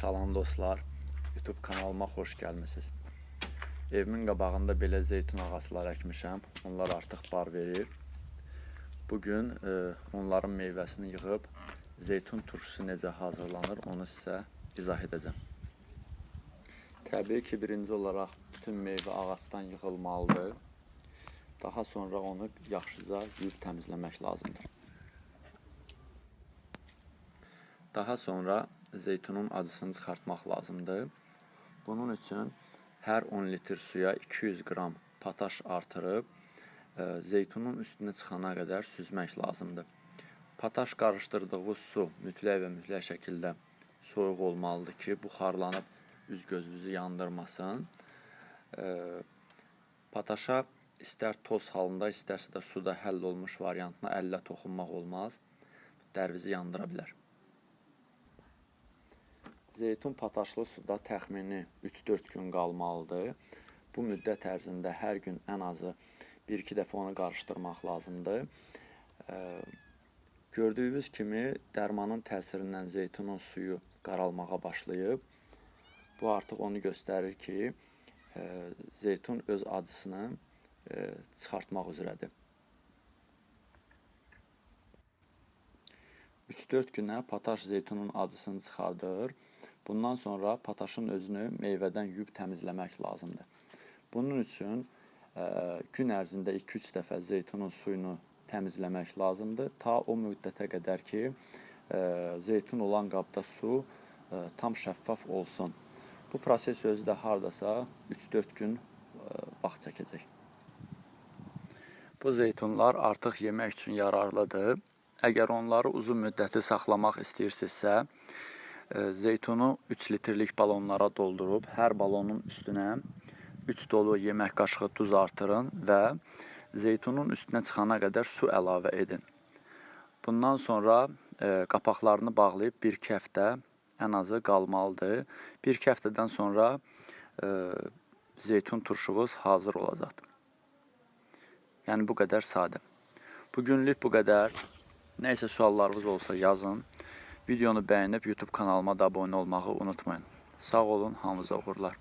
Salam dostlar, YouTube kanalıma xoş gəlmisiniz. Evimin qabağında belə zeytun ağacları əkmişəm. Onlar artıq bar verir. Bu gün e, onların meyvəsini yığıb zeytun turşusu necə hazırlanır, onu sizə izah edəcəm. Təbii ki, birinci olaraq bütün meyvə ağacdan yığılmalıdır. Daha sonra onu yaxşıca yuyub təmizləmək lazımdır. Daha sonra zeytunun acısını çıxartmaq lazımdır. Bunun üçün hər 10 litr suya 200 qram pataş artırıb e, zeytunun üstünə çıxana qədər süzmək lazımdır. Pataş qarışdırdığı su mütləq və mütləq şəkildə soyuq olmalıdır ki, buxarlanıb üz gözünüzü yandırmasın. E, Pataşa istər toz halında, istərsə də suda həll olmuş variantına əllə toxunmaq olmaz. Dərvizi yandıra bilər. Zeytun pataşlı suda təxmini 3-4 gün qalmalıdır. Bu müddət ərzində hər gün ən azı 1-2 dəfə onu qarışdırmaq lazımdır. Gördüyünüz kimi dərmanın təsirindən zeytunun suyu qaralmağa başlayıb. Bu artıq onu göstərir ki, zeytun öz acısını çıxartmaq üzrədir. 3-4 günə pataş zeytunun acısını çıxardır. Bundan sonra pataşın özünü meyvədən yuyub təmizləmək lazımdır. Bunun üçün e, gün ərzində 2-3 dəfə zeytunun suyunu təmizləmək lazımdır. Ta o müddətə qədər ki, e, zeytun olan qabda su e, tam şəffaf olsun. Bu proses özü də hardasa 3-4 gün e, vaxt çəkəcək. Bu zeytunlar artıq yemək üçün yararlıdır. Əgər onları uzun müddəti saxlamaq istəyirsinizsə, zeytunu 3 litrlik balonlara doldurub hər balonun üstünə 3 dolu yemək qaşığı duz artırın və zeytunun üstünə çıxana qədər su əlavə edin. Bundan sonra e, qapaqlarını bağlayıb 1-2 həftə ən azı qalmalıdır. 1-2 həftədən sonra e, zeytun turşunuz hazır olacaqdır. Yəni bu qədər sadə. Bu günlük bu qədər. Nə isə suallarınız olsa yazın. Videonu bəyənib YouTube kanalıma da abunə olmağı unutmayın. Sağ olun, hamınıza uğurlar.